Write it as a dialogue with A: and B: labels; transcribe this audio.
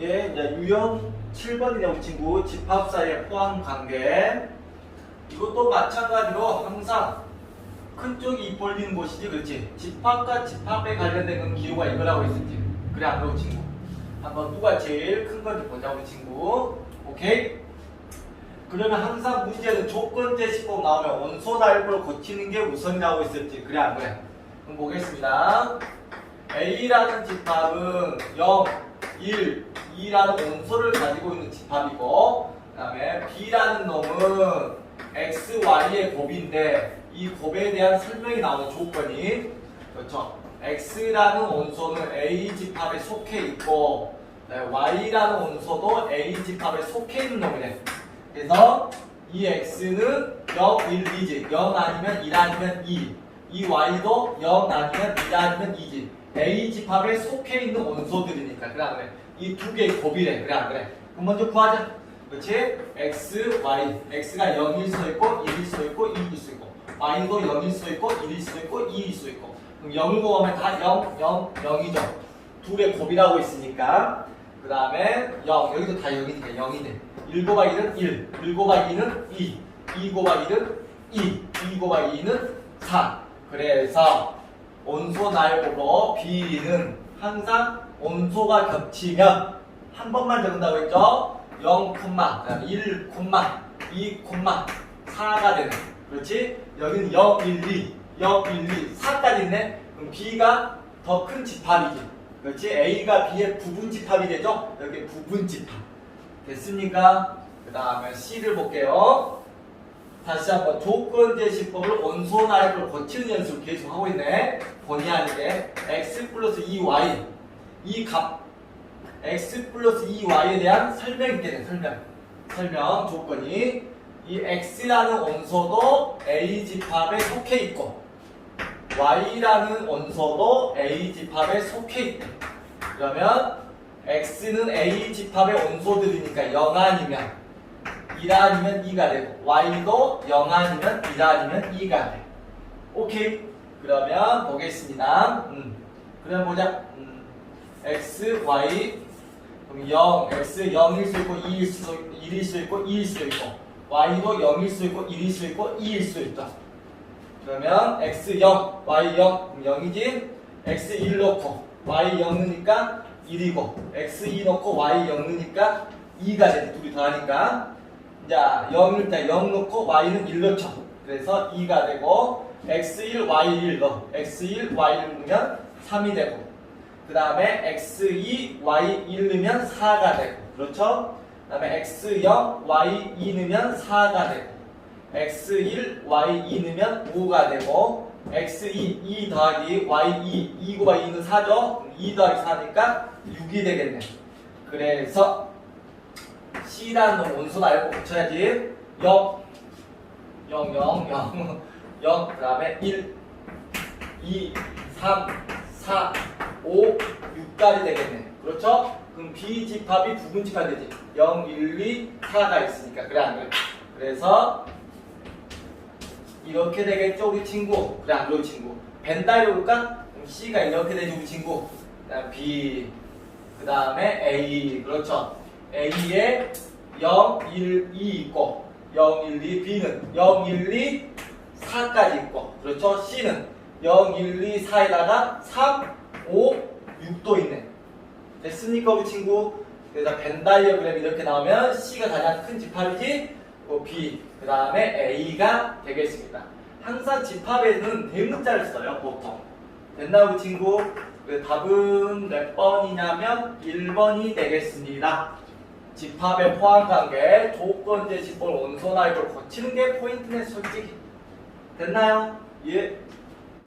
A: 예, 이제 유형 7번이네요, 친구. 집합 사이의 포함 관계. 이것도 마찬가지로 항상 큰 쪽이 입 벌리는 곳이지, 그렇지? 집합과 집합에 관련된 건 기호가 이거라고 했었지. 그래, 안 그러고, 친구? 한번 누가 제일 큰 건지 보자고, 친구. 오케이? 그러면 항상 문제는 조건 제시법 나오면 원소 나열법을 고치는 게 우선이라고 했었지. 그래, 안 그래? 그럼 보겠습니다. A라는 집합은 0, 1, 2라는 원소를 가지고 있는 집합이고 그 다음에 B라는 놈은 X, Y의 곱인데 이 곱에 대한 설명이 나오는 조건이 그렇죠. X라는 원소는 A 집합에 속해 있고 네, Y라는 원소도 A 집합에 속해 있는 놈이래. 그래서 이 X는 0, 1, 2지 0 아니면 1 아니면 2. 이 Y도 0 아니면 1 아니면 2지. A 집합에 속해 있는 원소들이니까 안 그래? 이 두 개의 곱이래. 그래 안 그래? 그럼 먼저 구하자. 그렇지? X, Y. X가 0일 수 있고 1일 수 있고 2일 수 있고. Y도 0일 수 있고 1일 수 있고 2일 수 있고. 그럼 0을 곱하면 다 0, 0, 0이죠. 둘의 곱이라고 있으니까. 그 다음에 0 여기도 다 0이니까 0이네. 1 곱하기 1은 1 1 곱하기 2는 2 2 곱하기 1은 2 2 곱하기 2는 4 그래서 온소 나열법으로 비리는 항상 온소가 겹치면 한 번만 적는다고 했죠? 0, 그다음에 1, 2, 4가 되는 그렇지? 여기는 0, 1, 2, 0, 1, 2, 4까지 있네? 그럼 B가 더 큰 집합이지 그렇지? A가 B의 부분 집합이 되죠? 여기 부분 집합 됐습니까? 그 다음에 C를 볼게요 다시 한번 조건 제시법을 원소 나열을 고치는 연습을 계속 하고 있네. 본의 아니게 x 플러스 2y 이 값 x 플러스 2y에 대한 설명이 있겠네. 설명. 설명 조건이 이 x라는 원소도 a 집합에 속해 있고 y라는 원소도 a 집합에 속해 있대. 그러면 x는 a 집합의 원소들이니까 0 아니면 1 아니면 2가 되고 y도 0 아니면 1 아니면 2가 돼. 오케이. 그러면 보겠습니다. 음. 그럼 보자. 음. x, y 그럼 0, x 0일 수 있고 2일 수, 1일 수 있고 2일 수 있고 y도 0일 수 있고 1일 수 있고 2일 수 있다. 그러면 x 0, y 0, 그럼 0이지? x 1 넣고 y 0 넣으니까 1이고 x 2 넣고 y 0 넣으니까 2가 돼. 둘이 더하니까 자, 0일 때 0 넣고 y는 1 넣죠. 그래서 2가 되고 x1, y1 넣어. x1, y1 넣으면 3이 되고 그 다음에 x2, y1 넣으면 4가 되고 그렇죠? 그 다음에 x0, y2 넣으면 4가 되고 x1, y2 넣으면 5가 되고 x2, 2 더하기 y2, 2 곱하기 2는 4죠? 2 더하기 4니까 6이 되겠네. 그래서 C라는 놈 원소 알고 붙여야지. 0 0 0 0 0 그 다음에 1 2 3 4 5 6까지 되겠네. 그렇죠? 그럼 B집합이 부분집합이 되지. 0 1 2 4가 있으니까 그래 안 그래? 그래서 이렇게 되겠죠 우리 친구? 그래 안 그래 우리 친구? 벤다이로 볼까? 그럼 C가 이렇게 되지 우리 친구? 그 다음 B 그 다음에 A. 그렇죠 A에 0, 1, 2 있고 0, 1, 2 B는 0, 1, 2 4까지 있고 그렇죠? C는 0, 1, 2 4에다가 3, 5, 6도 있네. 됐습니까 우리 친구? 그래서 벤 다이어그램 이렇게 나오면 C가 가장 큰 집합이지 그 B 그 다음에 A가 되겠습니다. 항상 집합에는 대문자를 써요 보통. 됐나 우리 친구? 그 답은 몇 번이냐면 1번이 되겠습니다 집합의 포함 관계, 조건제 집합 원소나 이걸 고치는 게 포인트네 솔직히 됐나요? 예.